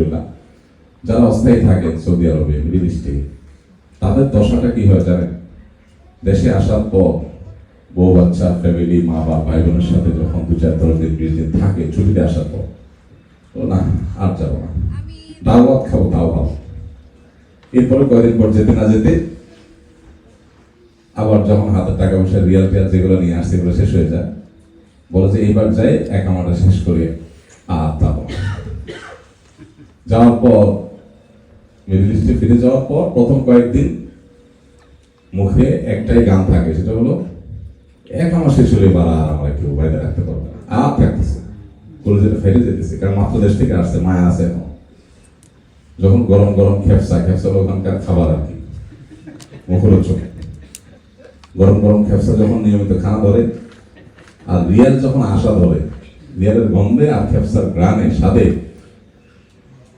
আলহামদুলিল্লাহ যারা অস্থায়ী থাকেন সৌদি আরবে, মিডিল ইস্টে, তাদের দশাটা কি হয় জানেন? দেশে আসার পর বউ বাচ্চা, ফ্যামিলি, মা বাবা ভাই বোনের সাথে যখন দু চার দশ দিন বিশ দিন থাকে, ছুটিতে আসার পর তো না, আর যাব না। ডাল ভাত খাব ভালো। এরপরে কয়েকদিন পর যেতে না যেতে আবার যখন হাতের টাকা পয়সা রিয়াল টিয়াল যেগুলো নিয়ে আসছে, এগুলো শেষ হয়ে যায়। বলে যে এইবার যাই, এক আমারটা শেষ করে, আর না। যাওয়ার পর মিডল ইস্টে ফিরে যাওয়ার পর প্রথম কয়েকদিন মুখে একটাই গান থাকে, সেটা হলো, এক আমার শেষ হলে এবার আর আমার কেউ বাইরে রাখতে পারবে না। আর থাকতেছে কলেজে ফেরে যেতেছে, কারণ মাত্র দেশ থেকে আসছে, মায়া আছে এখন। যখন গরম গরম খেপসা খেপসা ওখানকার খাবার আর কি, মুখরোচক। গরম গরম খেপসা যখন নিয়মিত খানা ধরে, আর রিয়াল যখন আশা ধরে, রিয়ালের গন্ধে আর খেপসার গ্রানে স্বাদে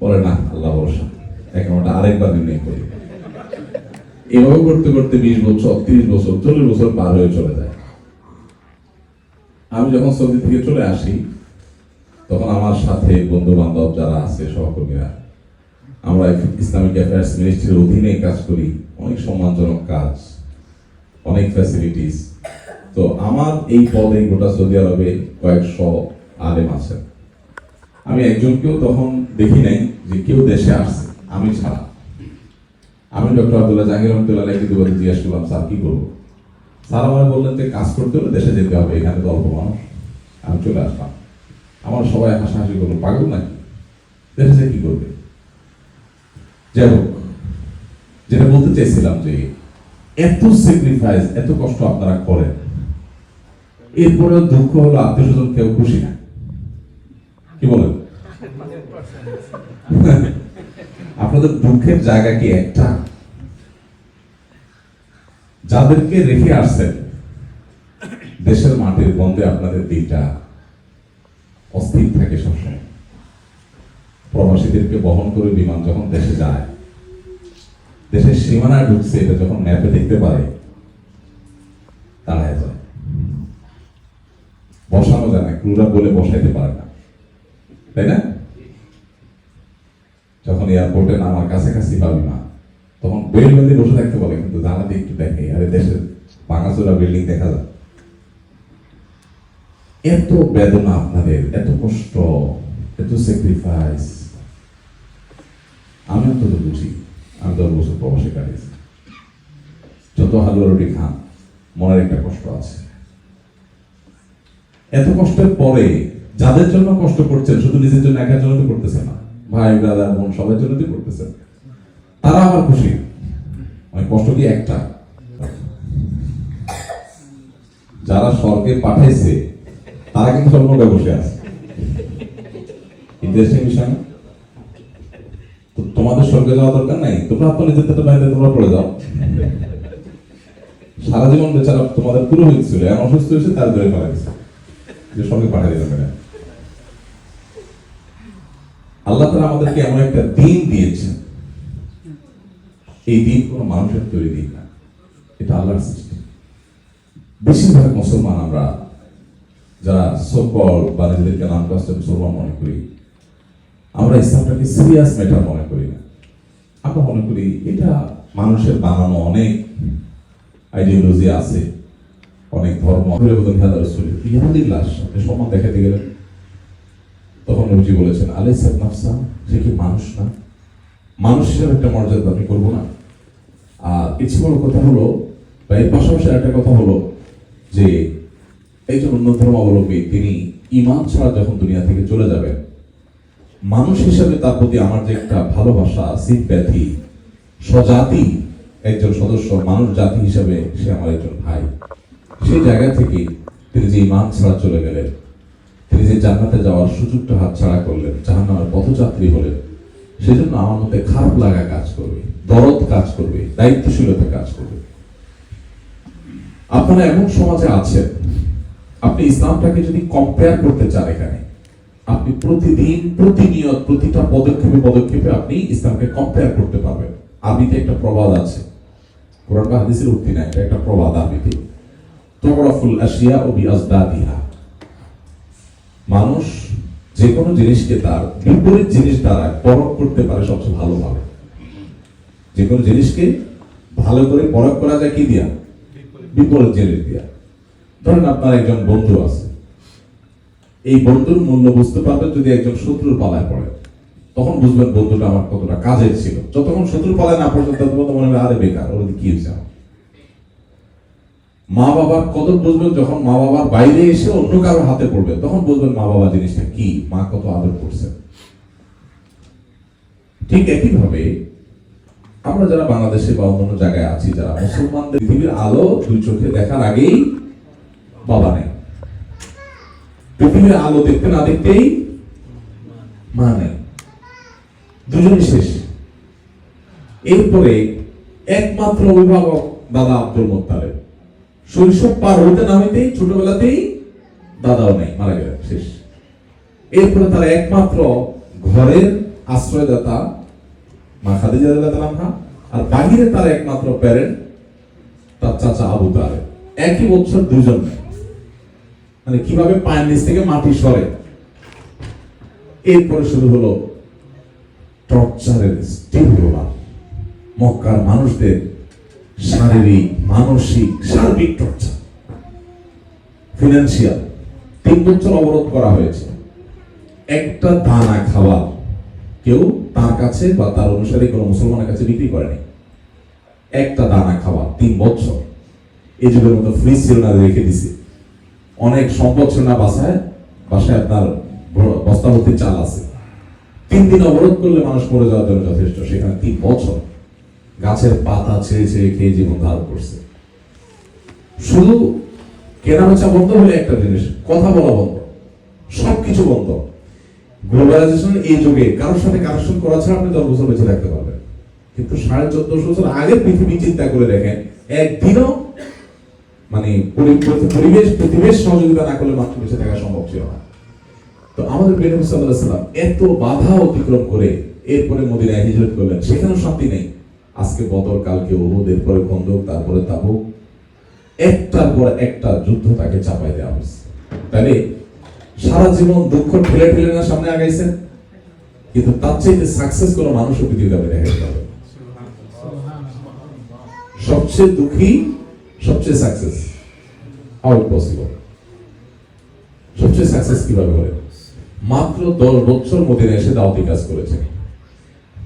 বলে না, আল্লাহ ভরসা। একেবারটা আরেকবার নির্ণয় করি। এভাবে করতে করতে বিশ বছর, তিরিশ বছর, চল্লিশ বছর পার হয়ে চলে যায়। আমি যখন সৌদি থেকে চলে আসি, তখন আমার সাথে বন্ধু বান্ধব যারা আছে, সহকর্মীরা, আমরা ইসলামিক অ্যাফেয়ার্স মিনিস্ট্রির অধীনে কাজ করি। অনেক সম্মানজনক কাজ, অনেক ফ্যাসিলিটিস তো আমার এই পদে গোটা সৌদি আরবে কয়েকশো আলেম আছেন। আমি একজনকেও তখন দেখি নাই যে কেউ দেশে আসছে, আমি ছাড়া। আমি ডক্টর আব্দুল্লাহ জাহাঙ্গীর রহমতুল্লাহ বলে জিজ্ঞেস করলাম, স্যার, কি করব? স্যার আমার বললেন যে, কাজ করতে হলে দেশে যেতে হবে, এখানে তো অল্প মানুষ। আমি চলে আসলাম। আমার সবাই হাসাহাসি করল, পাগল নাকি? দেশে কি করবে? যাই হোক, যেটা বলতে চাইছিলাম যে, এত স্যাক্রিফাইস এত কষ্ট আপনারা করেন, এরপরেও দুঃখ হলো আত্মীয় স্বজন কেউ খুশি না। কি বলেন? আপনাদের দুঃখের জায়গা কি একটা? যাদেরকে রেখে আসছেন, দেশের মাটির গন্ধে আপনাদের দিকটা অস্থির থাকে সবসময়। প্রবাসীদেরকে বহন করে বিমান যখন দেশে যায়, দেশের সীমানায় ঢুকছে, এটা যখন ম্যাপে দেখতে পারে দাঁড়ায় যায়। বসানো যায় না ক্রুরা বলে বসাইতে পারে না। তাই না? যখন এয়ারপোর্টে নামার কাছাকাছি পাবি না, তখন বেল বেঁধে বসে থাকতে বলে কিন্তু জানাতে একটু দেখে। আরে দেশের ভাঙাচোরা বিল্ডিং দেখা যায় এত বেদনা আপনাদের, এত কষ্ট, এত স্যাক্রিফাইস আমি অন্তত বুঝি, আমি দশ বছর প্রবাসে কাটিয়েছি। যত হালুয়া রুটি খান, মনের একটা কষ্ট আছে। এত কষ্টের পরে যাদের জন্য কষ্ট করছেন, শুধু নিজের জন্য একার জন্য তো করতেছেন না। ভাই, দাদা, বোন, সবার জন্য তো করতেছেন। তারা আমার খুশি। মানে কষ্ট কি একটা? যারা স্বর্গে পাঠাইছে, তারা কিন্তু স্বর্গে বসে আছে। ইন্টারেস্টিং বিষয়? তো তোমাদের স্বর্গে যাওয়া দরকার নাই? তোমরা আপনার নিজেদের বাইরে তোমরা পড়ে যাও। সারা জীবন বেচারা তোমাদের পুরোহিত ছিল এমন অসুস্থ হয়েছে, তার ধরে মারা গেছে যে সঙ্গে পাঠিয়ে দিলাম এটা আল্লাহ তারা আমাদেরকে এমন একটা দিন দিয়েছেন। এই দিন কোনো মানুষের তৈরি দিন না। এটা আল্লাহর সৃষ্টি। বেশিরভাগ মুসলমান আমরা, যারা সকল বা নিজেদেরকে নাম কাস্তে মুসলমান মনে করি, আমরা ইসলামটাকে সিরিয়াস ম্যাটার মনে করি না। আমরা মনে করি এটা মানুষের বানানো অনেক আইডিওলজি আছে, অনেক ধর্ম ইহাদের আপনি সম্মান দেখাতে গেলেন। তখন নবীজি বলেছেন আলাই সাহেব নাফসা, সে কি মানুষ না? মানুষ হিসেবে একটা মর্যাদা আপনি করব না। আর কিছু বড় কথা হলো, বা এর পাশাপাশি একটা কথা হলো যে, একজন অন্য ধর্মাবলম্বী, তিনি ইমান ছাড়া যখন দুনিয়া থেকে চলে যাবেন, মানুষ হিসাবে তার প্রতি আমার যে একটা ভালোবাসা সিম্প্যাথি স্বজাতি, একজন সদস্য, মানুষ জাতি হিসাবে সে আমার একজন ভাই। সেই জায়গা থেকে তিনি যে ইমান ছাড়া চলে গেলেন তিনি যে জান্নাতে যাওয়ার সুযোগটা হাত ছাড়া করলেন, জাহান্নামের পথযাত্রী হলেন, সেজন্য আমার মধ্যে খারাপ লাগা কাজ করবে, দরদ কাজ করবে, দায়িত্বশীলতা কাজ করবে। আপনারা এমন সমাজে আছেন, আপনি ইসলামটাকে যদি কম্পেয়ার করতে চান এখানে, আপনি প্রতিদিন, প্রতিনিয়ত প্রতিটা পদক্ষেপে পদক্ষেপে আপনি ইসলামকে কম্পেয়ার করতে পারবেন। আরবিতে একটা প্রবাদ আছে, কোরআন বা হাদিসের উক্তি না এটা একটা প্রবাদ আরবিতে। তোমরাফুল আশিয়া ও বিআজদাদিহা মানুষ যে কোনো জিনিসকে তার বিপরীত জিনিস দ্বারা পরখ করতে পারে সবচেয়ে ভালোভাবে। যে কোনো জিনিসকে ভালো করে পরখ করা যায় কি দিয়া? বিপরীত। জিনিস দিয়া। ধরেন আপনার একজন বন্ধু আছে। এই বন্ধুর মূল্য বুঝতে পারবেন যদি একজন শত্রুর পালায় পড়ে। তখন বুঝবেন বন্ধুটা আমার কতটা কাজের ছিল। যতক্ষণ শত্রুর পালায় না পড়ছে ততক্ষণ মনে হবে আরে বেকার ওর কি হয়েছে আমার? মা বাবার কদর বুঝবেন যখন মা বাবার বাইরে এসে অন্য কারও হাতে পড়বে তখন বুঝবেন মা বাবা জিনিসটা কি? মা কত আদর করছে ঠিক একই ভাবে আমরা যারা বাংলাদেশে বা অন্য জায়গায় আছি, যারা মুসলমানদের পৃথিবীর আলো দুই চোখে দেখার আগেই বাবা নেই। পৃথিবীর আলো দেখতে না দেখতেই মা নেই। দুজনই শেষ। এরপরে একমাত্র অভিভাবক দাদা আব্দুল মোত্তালেব। শৈশব পার হইতে না হইতেই, ছোটবেলাতেই দাদাও নেই, মারা গেলেন শেষ। এরপরে তার একমাত্র ঘরের আশ্রয়দাতা মা খাদিজা আনহা, আর বাহিরে তার একমাত্র প্যারেন্ট তার চাচা আবু তালেব। একই বছর দুজন মানে কীভাবে পায়ের নিচ থেকে মাটি সরে। এরপরে শুরু হলো টর্চারের স্টিল মক্কার মানুষদের শারীরিক মানসিক, সার্বিক টর্চার ফিনান্সিয়াল তিন বছর অবরোধ করা হয়েছে। একটা দানা খাবার কেউ তার কাছে বা তার অনুসারে কোনো মুসলমানের কাছে বিক্রি করেনি। একটা দানা খাবার তিন বছর। এই যুগের মতো ফ্রিজ ছিল না, রেখে দিছে। অনেক সম্পদ ছিল না বাসায় বাসায় আপনার বস্তা ভর্তি চাল আছে। তিন দিন অবরোধ করলে মানুষ মরে যাওয়ার জন্য যথেষ্ট। সেখানে তিন বছর। গাছের পাতা ছেড়ে ছেড়ে খেয়ে জীবন ধারণ করছে। শুধু কেনাবেচা বন্ধ হলে একটা জিনিস, কথা বলা বন্ধ, সবকিছু বন্ধ। গ্লোবালাইজেশন এই যুগে কারোর সাথে কানেকশন করা ছাড়া আপনি দশ বছর বেঁচে থাকতে পারবেন। কিন্তু সাড়ে চোদ্দশো বছর আগে পৃথিবী চিন্তা করে দেখেন, একদিনও মানে পরি- পরি- পরিবেশ পরিবেশ সহযোগিতা না করলে মানুষ বেঁচে থাকা সম্ভব ছিল না। তো আমাদের বেনবী সাল্লাম এত বাধা অতিক্রম করে এরপরে মদিনায় হিজরত করলেন, সেখানেও শান্তি নেই। আজকে বদর, কালকে ওহুদ এরপরে খন্দক, তারপরে তাবুক। একটার পর একটা যুদ্ধ তাকে চাপাই দেওয়া হয়েছে। তাহলে সারা জীবন দুঃখ ঠেলে ঠেলে না সামনে আগাইছেন কিন্তু তার চাইতে সাকসেস কোনো মানুষও পৃথিবীতে আপনি দেখা যাবে সবচেয়ে দুঃখী, সবচেয়ে সাকসেস হাউ পসিবল সবচেয়ে সাকসেস কীভাবে করে মাত্র দশ বছর মদিনা এসে দাওয়াতি কাজ করেছেন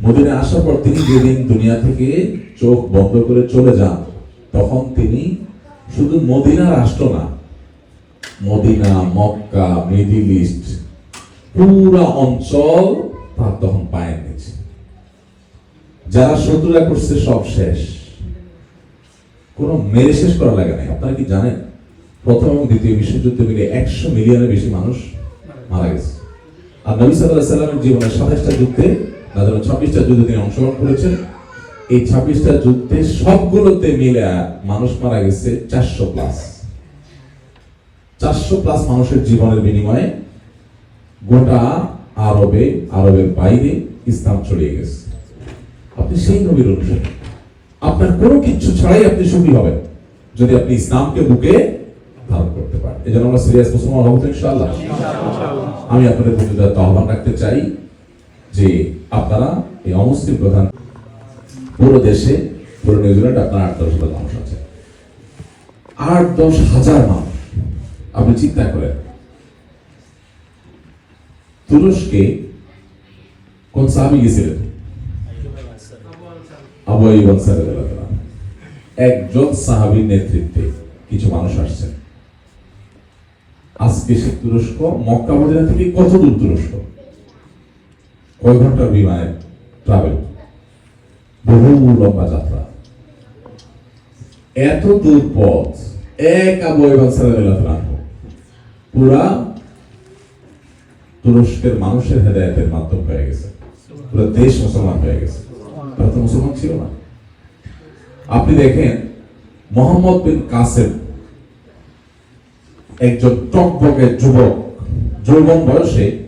মদিনা আসার পর তিনি যেদিন দুনিয়া থেকে চোখ বন্ধ করে চলে যান, তখন তিনি শুধু মদিনা রাষ্ট্র না, মদিনা, মক্কা, মিডিল ইস্ট, পুরা অঞ্চল তার তখন পায়ের নিচে। যারা শত্রুরা করছে সব শেষ। কোনো মেরে শেষ করা লাগে নাই। আপনারা কি জানেন? প্রথম এবং দ্বিতীয় বিশ্বযুদ্ধ মিলে একশো মিলিয়নের বেশি মানুষ মারা গেছে। আর নবী সাল্লাহ সাল্লামের জীবনের সাতাশটা যুদ্ধে না ছাব্বিশটা যুদ্ধে তিনি অংশগ্রহণ করেছেন। এই ছাব্বিশটা যুদ্ধে সবগুলোতে মিলে মানুষ মারা গেছে চারশো প্লাস চারশো প্লাস মানুষের জীবনের বিনিময়ে গোটা আরবে, আরবের বাইরে ইসলাম ছড়িয়ে গেছে। আপনি সেই নবীর অনুসারী। আপনার কোনো কিচ্ছু ছাড়াই আপনি সুখী হবেন, যদি আপনি ইসলামকে বুকে ধারণ করতে পারেন। এই জন্য আমরা সিরিয়াস মুসলমান হব ইনশাআল্লাহ। আমি আপনাদের প্রতি আহ্বান রাখতে চাই যে আপনারা এই অমুসলিম প্রধান পুরো দেশে, পুরো নিউজিল্যান্ড আপনার আট দশ হাজার মানুষ আছে। আট দশ হাজার মানুষ। আপনি চিন্তা করেন, তুরস্কে কোন সাহাবি গেছিলেন আবু আনসারী একজন সাহাবীর নেতৃত্বে কিছু মানুষ আসছেন আজকে সে তুরস্ক, মক্কা মদিনা থেকে কত দূর তুরস্ক? কয় ঘণ্টার বিমানে ট্রাভেল বহু লম্বা যাত্রা। এত দূর পথ, এক আবু রাদিয়াল্লাহু তাআলা পুরা তুরস্কের মানুষের হেদায়েতের মাধ্যম হয়ে গেছে। পুরো দেশ মুসলমান হয়ে গেছে। তারা তো মুসলমান ছিল না। আপনি দেখেন, মোহাম্মদ বিন কাসেম একজন টকবকে যুবক। যৌবন বয়সে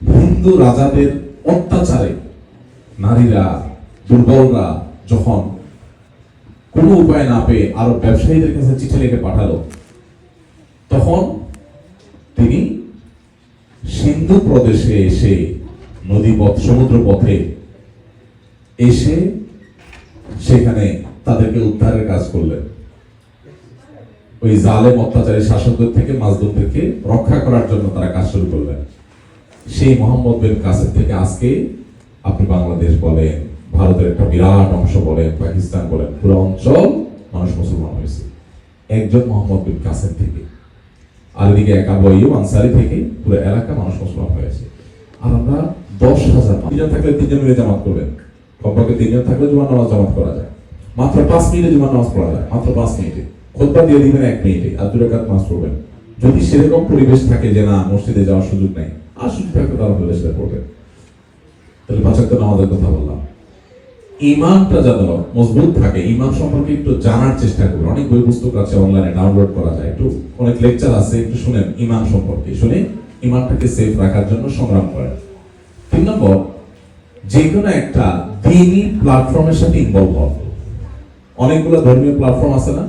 হিন্দু রাজাদের অত্যাচারে নারীরা, দুর্বলরা যখন কোনো উপায় না পেয়ে আরও ব্যবসায়ীদের কাছে চিঠি লিখে পাঠালো, তখন তিনি সিন্ধু প্রদেশে এসে নদী পথ সমুদ্র পথে এসে সেখানে তাদেরকে উদ্ধারের কাজ করলেন। ওই জালেম অত্যাচারী শাসকদের থেকে মাজদুমদেরকে রক্ষা করার জন্য তারা কাজ শুরু করলেন। সেই মোহাম্মদ বিন কাসেম থেকে আজকে আপনি বাংলাদেশ বলেন, ভারতের একটা বিরাট অংশ বলেন, পাকিস্তান বলেন, পুরো অঞ্চল মানুষ মুসলমান হয়েছে। একজন মোহাম্মদ বিন কাসেম থেকে। আর এদিকে একা বইও আনসারি থেকে পুরো এলাকা মানুষ মুসলমান হয়েছে। আর আমরা দশ হাজার তিনজন থাকলে তিনজন মিলে জামাত করবেন। কমপক্ষে তিনজন থাকলে জুমার নামাজ জামাত করা যায়। মাত্র পাঁচ মিনিটে জুমার নামাজ পড়া যায়। মাত্র পাঁচ মিনিটে। খোদবা দিয়ে দিবেন এক মিনিটে। আর দু রেখাত নামাজ পড়বেন। যদি সেরকম পরিবেশ থাকে যে না, মসজিদে যাওয়ার সুযোগ নেই, আর সুযোগ থাকলে তারা হলে সেটা পড়বেন তাহলে পাঁচাত্তর নামাজের কথা বললাম। ইমানটা যেন মজবুত থাকে ইমান সম্পর্কে একটু জানার চেষ্টা করুন। অনেক বই পুস্তক আছে অনলাইনে ডাউনলোড করা যায় একটু। অনেক লেকচার আছে, একটু শুনেন ইমান সম্পর্কে। শুনে ইমানটাকে সেফ রাখার জন্য সংগ্রাম করেন। তিন নম্বর যে কোনো একটা দিনই প্ল্যাটফর্মের সাথে ইনভলভ হন অনেকগুলো ধর্মীয় প্ল্যাটফর্ম আছে না?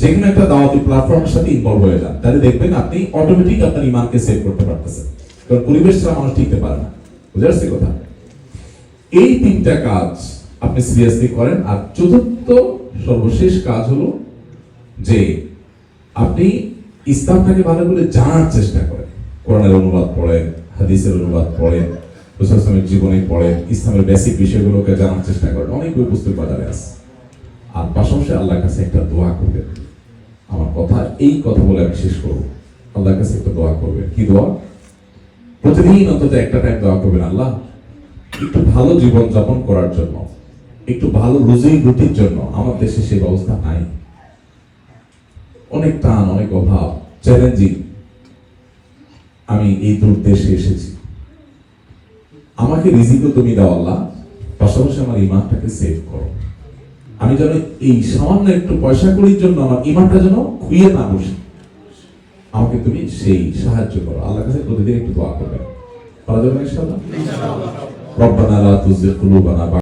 যে কোনো একটা দাওয়াতি প্ল্যাটফর্মের সাথে ইনভলভ হয়ে যান। তাহলে দেখবেন আপনি অটোমেটিক আপনার ইমানকে সেভ করতে পারতেছেন। কারণ পরিবেশ ছাড়া মানুষ টিকতে পারে না। বুঝে আসছে কথা? এই তিনটা কাজ আপনি সিরিয়াসলি করেন। আর চতুর্থ, সর্বশেষ কাজ হলো যে আপনি ইসলামটাকে ভালো করে জানার চেষ্টা করেন। কোরআনের অনুবাদ পড়েন, হাদিসের অনুবাদ পড়েন রসুলের জীবনী পড়েন, ইসলামের বেসিক বিষয়গুলোকে জানার চেষ্টা করেন। অনেক বই পুস্তক বাজারে আছে। আর পাশাপাশি আল্লাহর কাছে একটা দোয়া করবেন। আমার কথা এই কথা বলে আমি শেষ করব। আল্লাহর কাছে একটা দোয়া করবেন। কি দোয়া? প্রতিদিন অন্তত একটা টাইম দোয়া করবেন, আল্লাহ, একটু ভালো জীবন যাপন করার জন্য, একটু ভালো রুজি রুটির জন্য আমার দেশে সেই ব্যবস্থা নাই। অনেক টান, অনেক অভাব চ্যালেঞ্জিং আমি এই দূর দেশে এসেছি। আমাকে রিজিকও তুমি দাও, আল্লাহ। পাশাপাশি আমার ইমানটাকে সেভ করো। আমি যেন এই সামান্য একটু পয়সা করির জন্য আমার ইমানটা যেন খুঁয়ে না বসে। আমাকে তুমি সেই সাহায্য করো। আল্লাহ কাছে প্রতিদিন একটু দোয়া করবে করা যাবে ইনশাআল্লাহ? রব্বানা লা কুলুবানা